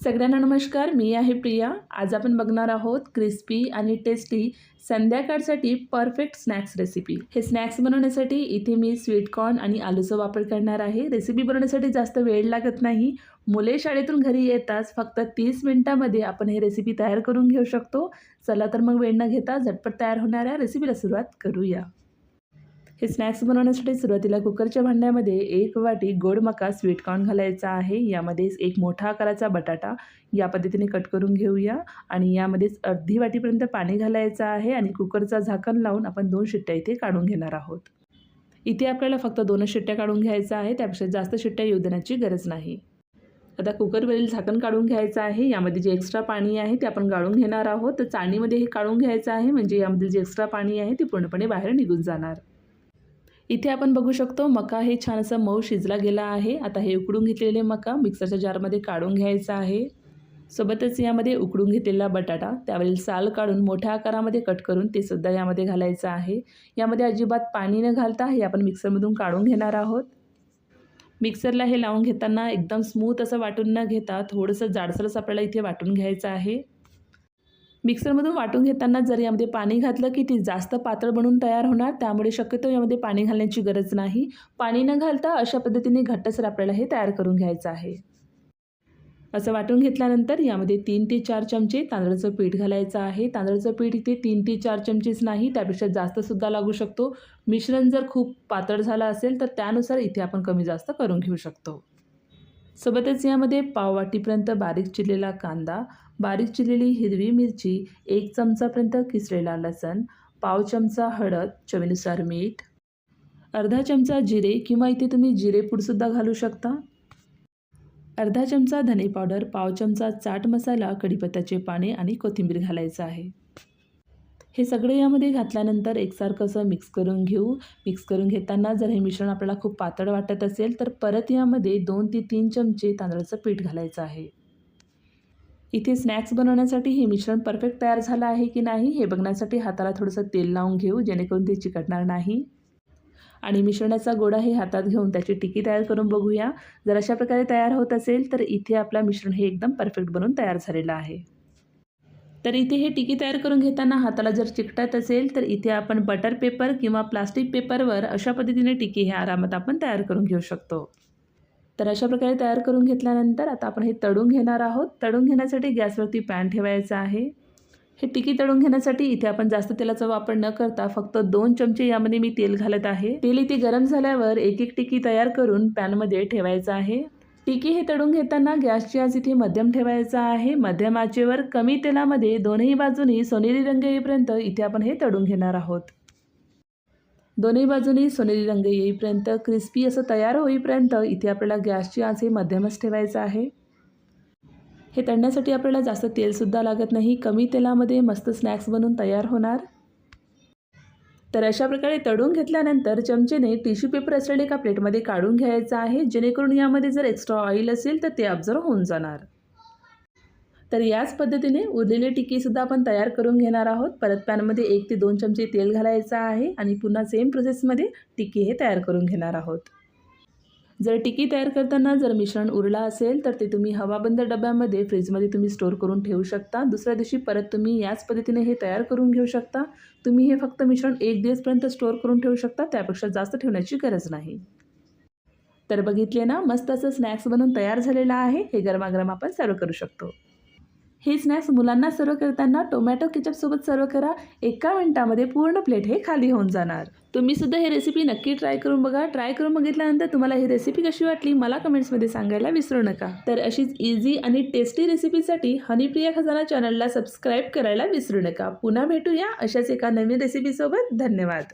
सगळ्यांना नमस्कार मी आहे प्रिया. आज आपण बघणार आहोत क्रिस्पी आणि टेस्टी संध्याकाळसाठी परफेक्ट स्नॅक्स रेसिपी हे स्नॅक्स बनवण्यासाठी इथे मी स्वीट कॉर्न आणि आलूचा वापर करणार आहे. रेसिपी बनवण्यासाठी जास्त वेळ लागत नाही. मुले शाळेतून घरी येताच फक्त तीस मिनिटामध्ये आपण हे रेसिपी तयार करून घेऊ शकतो. चला तर मग वेळ न घेता झटपट तयार होणाऱ्या रेसिपीला सुरुवात करूया. हे स्नॅक्स बनवण्यासाठी सुरुवातीला कुकरच्या भांड्यामध्ये एक वाटी गोड मका स्वीट कॉर्न घालायचा आहे. यामध्ये एक मोठा आकाराचा बटाटा या पद्धतीने कट करून घेऊया आणि यामध्येच अर्धी वाटीपर्यंत पाणी घालायचं आहे आणि कुकरचा झाकण लावून आपण दोन शिट्ट्या इथे काढून घेणार आहोत. इथे आपल्याला फक्त दोनच शिट्ट्या काढून घ्यायचं आहे त्यापेक्षा जास्त शिट्ट्या येऊ देण्याची गरज नाही. आता कुकरवरील झाकण काढून घ्यायचं आहे यामध्ये जे एक्स्ट्रा पाणी आहे ते आपण गाळून घेणार आहोत. तर चाळणीमध्ये हे काढून घ्यायचं आहे म्हणजे यामधील जे एक्स्ट्रा पाणी आहे ते पूर्णपणे बाहेर निघून जाणार. इथे आपण बघू शकतो मका हे छान असं मऊ शिजला गेला आहे. आता हे उकडून घेतलेले मका मिक्सरच्या जारमध्ये काढून घ्यायचा आहे. सोबतच यामध्ये उकडून घेतलेला बटाटा त्यावरील साल काढून मोठ्या आकारामध्ये कट करून ते सुद्धा यामध्ये घालायचं आहे. यामध्ये अजिबात पाणी न घालता हे आपण मिक्सरमधून काढून घेणार आहोत. मिक्सरला हे लावून घेताना एकदम स्मूथ असं वाटून न घेता थोडंसं जाडसरच आपल्याला इथे वाटून घ्यायचं आहे. मिक्सरमधून वाटून घेताना जर यामध्ये पाणी घातलं की ती जास्त पातळ बनून तयार होणार त्यामुळे शक्यतो यामध्ये पाणी घालण्याची गरज नाही. पाणी न घालता अशा पद्धतीने घट्टसर आपल्याला हे तयार करून घ्यायचं आहे. असं वाटून घेतल्यानंतर यामध्ये तीन ते चार चमचे तांदळाचं पीठ घालायचं आहे. तांदळाचं पीठ इथे तीन ते चार चमचेच नाही त्यापेक्षा जास्तसुद्धा लागू शकतो. मिश्रण जर खूप पातळ झालं असेल तर त्यानुसार इथे आपण कमी जास्त करून घेऊ शकतो. सोबतच यामध्ये पाववाटीपर्यंत बारीक चिरलेला कांदा बारीक चिरलेली हिरवी मिरची एक चमचापर्यंत किसलेला लसण पाव चमचा हळद चवीनुसार मीठ अर्धा चमचा जिरे किंवा इथे तुम्ही जिरेपूडसुद्धा घालू शकता. अर्धा चमचा धने पावडर पाव चमचा चाट मसाला कढीपत्त्याचे पाने आणि कोथिंबीर घालायचं आहे. हे सगळे यामध्ये घातल्यानंतर एकसारखं असं मिक्स करून घेऊ. मिक्स करून घेताना जर हे मिश्रण आपल्याला खूप पातळ वाटत असेल तर परत यामध्ये दोन ते तीन चमचे तांदळाचं पीठ घालायचं आहे. इथे स्नॅक्स बनवण्यासाठी हे मिश्रण परफेक्ट तयार झालं आहे की नाही हे बघण्यासाठी हाताला थोडंसं तेल लावून घेऊ जेणेकरून ते चिकटणार नाही. आणि मिश्रणाचा गोडा हे हातात घेऊन त्याची टिकी तयार करून बघूया. जर अशा प्रकारे तयार होत असेल तर इथे आपला मिश्रण हे एकदम परफेक्ट बनून तयार झालेलं आहे. तर इथे हे टिकी तयार करून घेताना हाताला जर चिकटत असेल तर इथे आपण बटर पेपर किंवा प्लास्टिक पेपरवर अशा पद्धतीने टिकी हे आरामात आपण तयार करून घेऊ शकतो. तर अशा प्रकारे तयार करून घेतल्यानंतर आता आपण हे तळून घेणार आहोत. तळून घेण्यासाठी गॅसवरती पॅन ठेवायचा आहे. हे टिकी तळून घेण्यासाठी इथे आपण जास्त तेलाचा वापर न करता फक्त दोन चमचे यामध्ये मी तेल घालत आहे. तेल इथे गरम झाल्यावर एक एक टिकी तयार करून पॅनमध्ये ठेवायचं आहे. टिकी हे तळून घेताना गॅसची आज इथे मध्यम ठेवायचा आहे. मध्यम आचेवर कमी तेलामध्ये दोनही बाजूनी सोनेरी रंग येईपर्यंत इथे आपण हे तळून घेणार आहोत. दोन्ही बाजूनी सोनेरी रंग येईपर्यंत क्रिस्पी असं तयार होईपर्यंत इथे आपल्याला गॅसची आच हे मध्यमच ठेवायचं आहे. हे तळण्यासाठी आपल्याला जास्त तेलसुद्धा लागत नाही. कमी तेलामध्ये मस्त स्नॅक्स बनून तयार होणार. तर अशा प्रकारे तळून घेतल्यानंतर चमचेने टिश्यू पेपर असलेले एका प्लेटमध्ये काढून घ्यायचं आहे. जेणेकरून यामध्ये जर एक्स्ट्रा ऑइल असेल तर ते ऑब्झर्व होऊन जाणार. तर याच पद्धतीने उरलेली टिकीसुद्धा आपण तयार करून घेणार आहोत. परत पॅनमध्ये एक ते दोन चमचे तेल घालायचं आहे आणि पुन्हा सेम प्रोसेसमध्ये टिक्की हे तयार करून घेणार आहोत. जर टिकी तयार करताना जर मिश्रण उरला असेल तर ते तुम्ही हवाबंद डब्यामध्ये फ्रीजमध्ये तुम्ही स्टोअर करून ठेवू शकता. दुसऱ्या दिवशी परत तुम्ही याच पद्धतीने हे तयार करून घेऊ शकता. तुम्ही हे फक्त मिश्रण एक दिवसपर्यंत स्टोअर करून ठेवू शकता त्यापेक्षा जास्त ठेवण्याची गरज नाही. तर बघितले ना मस्त असं स्नॅक्स बनवून तयार झालेलं आहे. हे गरमागरम आपण सर्व करू शकतो. हे स्नॅक्स मुलांना सर्व करताना टोमॅटो केचपसोबत सर्व करा. एका मिनटामध्ये पूर्ण प्लेट हे खाली होऊन जाणार. तुम्ही सुद्धा ही रेसिपी नक्की ट्राय करून बघा. ट्राय करून बघितल्यानंतर तुम्हाला ही रेसिपी कशी वाटली मला कमेंट्समध्ये सांगायला विसरू नका. तर अशीच इझी आणि टेस्टी रेसिपीसाठी हनीप्रिया खजाना चॅनलला सबस्क्राईब करायला विसरू नका. पुन्हा भेटूया अशाच एका नवीन रेसिपीसोबत धन्यवाद.